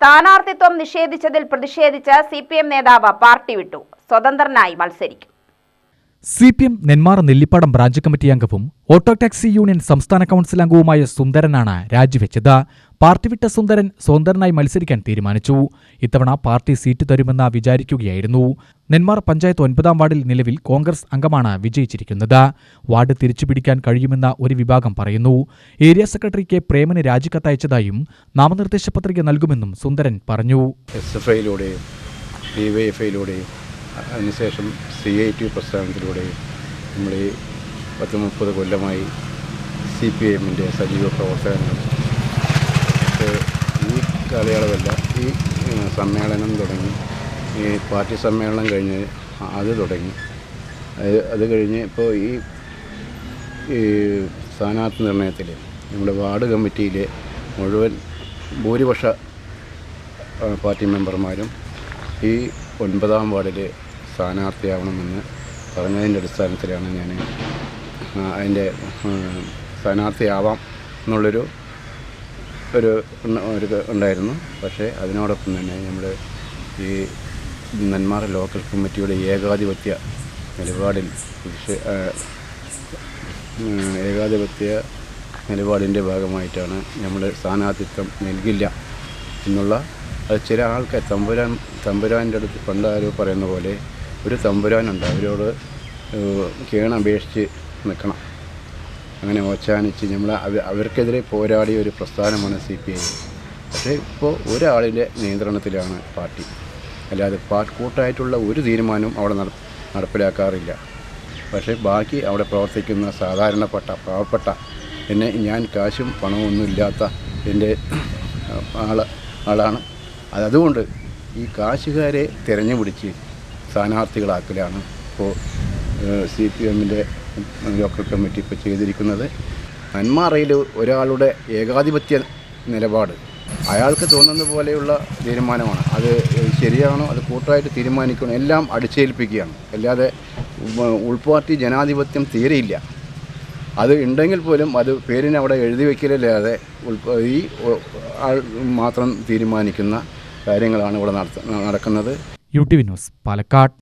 സ്ഥാനാർത്ഥിത്വം നിഷേധിച്ചതിൽ പ്രതിഷേധിച്ച് സി പി എം നേതാവ് പാർട്ടി വിട്ടു. സ്വതന്ത്രനായി മത്സരിക്കും. C P M Nenmara Nellippadam branch committee അംഗവും ഓട്ടോ ടാക്സി യൂണിയൻ സംസ്ഥാന കൗൺസിൽ അംഗവുമായ സുന്ദരനാണ് രാജിവെച്ചത്. പാർട്ടി വിട്ട സുന്ദരൻ സ്വതന്ത്രനായി മത്സരിക്കാൻ തീരുമാനിച്ചു. ഇത്തവണ പാർട്ടി സീറ്റ് തരുമെന്ന് വിചാരിക്കുകയായിരുന്നു. നെന്മാർ പഞ്ചായത്ത് ഒൻപതാം വാർഡിൽ നിലവിൽ കോൺഗ്രസ് അംഗമാണ് വിജയിച്ചിരിക്കുന്നത്. വാർഡ് തിരിച്ചുപിടിക്കാൻ കഴിയുമെന്ന ഒരു വിഭാഗം പറയുന്നു. ഏരിയ സെക്രട്ടറി കെ പ്രേമന് രാജിക്കത്തയച്ചതായും നാമനിർദ്ദേശ പത്രിക നൽകുമെന്നും സുന്ദരൻ പറഞ്ഞു. അതിനുശേഷം നമ്മൾ ഈ പത്ത് മുപ്പത് കൊല്ലമായി സി പി എമ്മിന്റെ സജീവ പ്രവർത്തനങ്ങൾ കാലയളവല്ല ഈ സമ്മേളനം തുടങ്ങി. ഈ പാർട്ടി സമ്മേളനം കഴിഞ്ഞ് അത് തുടങ്ങി. അത് കഴിഞ്ഞ് ഇപ്പോൾ ഈ ഈ സ്ഥാനാർത്ഥി നിർണയത്തിൽ നമ്മുടെ വാർഡ് കമ്മിറ്റിയിലെ മുഴുവൻ ഭൂരിപക്ഷ പാർട്ടി മെമ്പർമാരും ഈ ഒൻപതാം വാർഡിൽ സ്ഥാനാർത്ഥിയാവണമെന്ന് പറഞ്ഞതിന്റെ അടിസ്ഥാനത്തിലാണ് ഞാൻ അതിന്റെ സ്ഥാനാർത്ഥിയാവാം എന്നുള്ളൊരു ഒരു ഒരു ഉണ്ടായിരുന്നു. പക്ഷേ അതിനോടൊപ്പം തന്നെ നമ്മുടെ ഈ നെന്മാറ ലോക്കൽ കമ്മിറ്റിയുടെ ഏകാധിപത്യ നിലപാടിൽ ഏകാധിപത്യ നിലപാടിന്റെ ഭാഗമായിട്ടാണ് നമ്മൾ സ്ഥാനാർത്ഥിത്വം നൽകില്ല എന്നുള്ള അത് ചില ആൾക്കാർ തമ്പുരാൻ തമ്പുരാന്റെ അടുത്ത് പണ്ടാരോ പറയുന്ന പോലെ ഒരു തമ്പുരാനുണ്ട്. അവരോട് കേണപേക്ഷിച്ച് നിൽക്കണം. അങ്ങനെ ഓച്ചാനിച്ച് നമ്മൾ അവ അവർക്കെതിരെ പോരാടിയ ഒരു പ്രസ്ഥാനമാണ് സി പി ഐ. പക്ഷേ ഇപ്പോൾ ഒരാളിന്റെ നിയന്ത്രണത്തിലാണ് പാർട്ടി. അല്ലാതെ പാർട്ടി കൂട്ടായിട്ടുള്ള ഒരു തീരുമാനവും അവിടെ നട നടപ്പിലാക്കാറില്ല. പക്ഷേ ബാക്കി അവിടെ പ്രവർത്തിക്കുന്ന സാധാരണപ്പെട്ട പാവപ്പെട്ട എന്നെ ഞാൻ കാശും പണമൊന്നും ഇല്ലാത്ത എന്റെ ആൾ ആളാണ്. അതുകൊണ്ട് ഈ കാശുകാരെ തിരഞ്ഞുപിടിച്ച് സ്ഥാനാർത്ഥികളാക്കലാണ് ഇപ്പോൾ സി പി എമ്മിന്റെ ലോക്കൽ കമ്മിറ്റി ഇപ്പോൾ ചെയ്തിരിക്കുന്നത്. മന്മാറയിൽ ഒരാളുടെ ഏകാധിപത്യ നിലപാട് അയാൾക്ക് തോന്നുന്ന പോലെയുള്ള തീരുമാനമാണ്. അത് ശരിയാണോ? അത് കൂട്ടായിട്ട് തീരുമാനിക്കണം എല്ലാം അടിച്ചേൽപ്പിക്കുകയാണ്. അല്ലാതെ ഉൾപാർട്ടി ജനാധിപത്യം തീരെയില്ല. അത് ഉണ്ടെങ്കിൽ പോലും അത് പേരിന് അവിടെ എഴുതി വയ്ക്കലല്ലാതെ ഈ ആൾ മാത്രം തീരുമാനിക്കുന്ന കാര്യങ്ങളാണ് ഇവിടെ നടക്കുന്നത്. U T V news Palakkad.